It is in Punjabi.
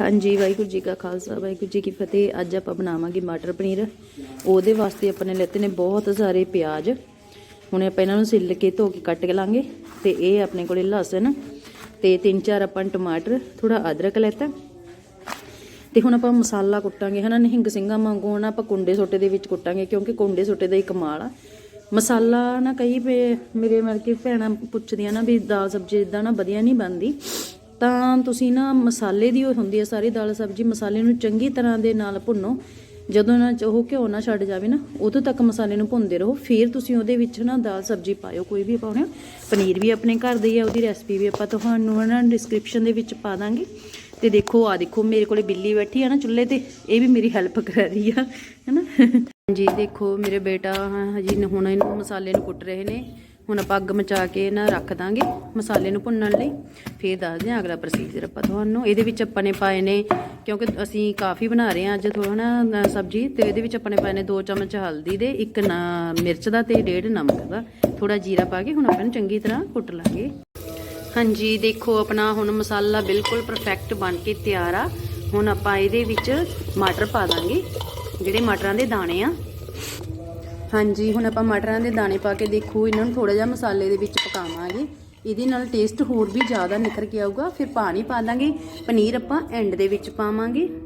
ਹਾਂਜੀ, ਵਾਹਿਗੁਰੂ ਜੀ ਕਾ ਖਾਲਸਾ, ਵਾਹਿਗੁਰੂ ਜੀ ਕੀ ਫਤਿਹ। ਅੱਜ ਆਪਾਂ ਬਣਾਵਾਂਗੇ ਮਟਰ ਪਨੀਰ। ਉਹਦੇ ਵਾਸਤੇ ਆਪਾਂ ਨੇ ਲੈਤੇ ਨੇ ਬਹੁਤ ਸਾਰੇ ਪਿਆਜ਼। ਹੁਣ ਆਪਾਂ ਇਹਨਾਂ ਨੂੰ ਸਿੱਲ ਕੇ ਧੋ ਕੇ ਕੱਟ ਕੇ ਲਾਂਗੇ ਤੇ ਇਹ ਆਪਣੇ ਕੋਲੇ ਲਸਣ ਤੇ ਤਿੰਨ ਚਾਰ ਆਪਾਂ ਟਮਾਟਰ ਥੋੜਾ ਅਦਰਕ ਲੈਤਾ। ਤੇ ਹੁਣ ਆਪਾਂ ਮਸਾਲਾ ਕੁੱਟਾਂਗੇ, ਹਨਾ, ਨਿਹੰਗ ਸਿੰਘਾਂ ਵਾਂਗੂ ਨਾ ਆਪਾਂ ਕੁੰਡੇ ਸੋਟੇ ਦੇ ਵਿੱਚ ਕੁੱਟਾਂਗੇ, ਕਿਉਂਕਿ ਕੁੰਡੇ ਸੋਟੇ ਦਾ ਹੀ ਕਮਾਲ ਆ। ਮਸਾਲਾ ਨਾ ਕਈ ਵੇ- ਮੇਰੇ ਮਤਲਬ ਕਿ ਭੈਣਾਂ ਪੁੱਛਦੀਆਂ ਨਾ ਵੀ ਦਾਲ ਸਬਜ਼ੀ ਇਦਾਂ ਨਾ ਵਧੀਆ ਨਹੀਂ ਬਣਦੀ। ਤਾਂ ਤੁਸੀਂ ਨਾ ਮਸਾਲੇ ਦੀ ਉਹ ਹੁੰਦੀ ਹੈ ਸਾਰੀ ਦਾਲ ਸਬਜ਼ੀ, ਮਸਾਲੇ ਨੂੰ ਚੰਗੀ ਤਰ੍ਹਾਂ ਦੇ ਨਾਲ ਭੁੰਨੋ। ਜਦੋਂ ਨਾ ਉਹ ਘਿਓ ਨਾ ਛੱਡ ਜਾਵੇ ਨਾ, ਉਦੋਂ ਤੱਕ ਮਸਾਲੇ ਨੂੰ ਭੁੰਨਦੇ ਰਹੋ। ਫਿਰ ਤੁਸੀਂ ਉਹਦੇ ਵਿੱਚ ਨਾ ਦਾਲ ਸਬਜ਼ੀ ਪਾਇਓ, ਕੋਈ ਵੀ ਪਾਉਣਾ ਪਨੀਰ ਵੀ ਆਪਣੇ ਘਰ ਦੀ ਹੀ ਹੈ ਉਹਦੀ ਰੈਸਪੀ ਵੀ ਆਪਾਂ ਤੁਹਾਨੂੰ ਨਾ ਡਿਸਕ੍ਰਿਪਸ਼ਨ ਦੇ ਵਿੱਚ ਪਾ ਦਾਂਗੇ। ਤੇ ਦੇਖੋ ਆ ਦੇਖੋ, ਮੇਰੇ ਕੋਲੇ ਬਿੱਲੀ ਬੈਠੀ ਆ ਨਾ ਚੁੱਲ੍ਹੇ ਤੇ, ਇਹ ਵੀ ਮੇਰੀ ਹੈਲਪ ਕਰ ਰਹੀ ਆ, ਹੈਨਾ। ਜੀ ਦੇਖੋ, ਮੇਰੇ ਬੇਟਾ ਹਜੀ ਹੁਣ ਇਹਨੂੰ ਮਸਾਲੇ ਨੂੰ ਕੁੱਟ ਰਹੇ ਨੇ। ਹੁਣ ਆਪਾਂ ਅੱਗ ਮਚਾ ਕੇ ਨਾ ਰੱਖ ਦਾਂਗੇ ਮਸਾਲੇ ਨੂੰ ਭੁੰਨਣ ਲਈ। ਫਿਰ ਦੱਸਦੇ ਹਾਂ ਅਗਲਾ ਪ੍ਰੋਸੀਜਰ ਆਪਾਂ ਤੁਹਾਨੂੰ। ਇਹਦੇ ਵਿੱਚ ਆਪਾਂ ਨੇ ਪਾਏ ਨੇ, ਕਿਉਂਕਿ ਅਸੀਂ ਕਾਫੀ ਬਣਾ ਰਹੇ ਹਾਂ ਅੱਜ ਥੋੜਾ ਨਾ ਸਬਜੀ, ਤੇ ਇਹਦੇ ਵਿੱਚ ਆਪਾਂ ਨੇ ਪਾਏ ਨੇ 2 ਚਮਚ ਹਲਦੀ ਦੇ, ਇੱਕ ਨਾ ਮਿਰਚ ਦਾ ਤੇ ਡੇਢ ਨਮਕ ਦਾ। ਥੋੜਾ ਜੀਰਾ ਪਾ ਕੇ ਹੁਣ ਆਪਾਂ ਨੂੰ ਚੰਗੀ ਤਰ੍ਹਾਂ ਕੁੱਟ ਲਾਂਗੇ। ਹਾਂਜੀ, ਦੇਖੋ ਆਪਣਾ ਹੁਣ ਮਸਾਲਾ ਬਿਲਕੁਲ ਪਰਫੈਕਟ ਬਣ ਕੇ ਤਿਆਰ ਆ। ਹੁਣ ਆਪਾਂ ਇਹਦੇ ਵਿੱਚ ਮਟਰ ਪਾ ਦਾਂਗੇ, ਜਿਹੜੇ ਮਟਰਾਂ ਦੇ ਦਾਣੇ ਆ। ਹਾਂਜੀ, ਹੁਣ ਆਪਾਂ ਮਟਰਾਂ ਦੇ ਦਾਣੇ ਪਾ ਕੇ ਦੇਖੋ, ਇਹਨਾਂ ਨੂੰ ਥੋੜਾ ਜਿਹਾ ਮਸਾਲੇ ਦੇ ਵਿੱਚ ਪਕਾਵਾਂਗੇ। ਇਹਦੇ ਨਾਲ ਟੇਸਟ ਹੋਰ ਵੀ ਜ਼ਿਆਦਾ ਨਿਖਰ ਕੇ ਆਊਗਾ। ਫਿਰ ਪਾਣੀ ਪਾ ਦਾਂਗੇ। ਪਨੀਰ ਆਪਾਂ ਐਂਡ ਦੇ ਵਿੱਚ ਪਾਵਾਂਗੇ।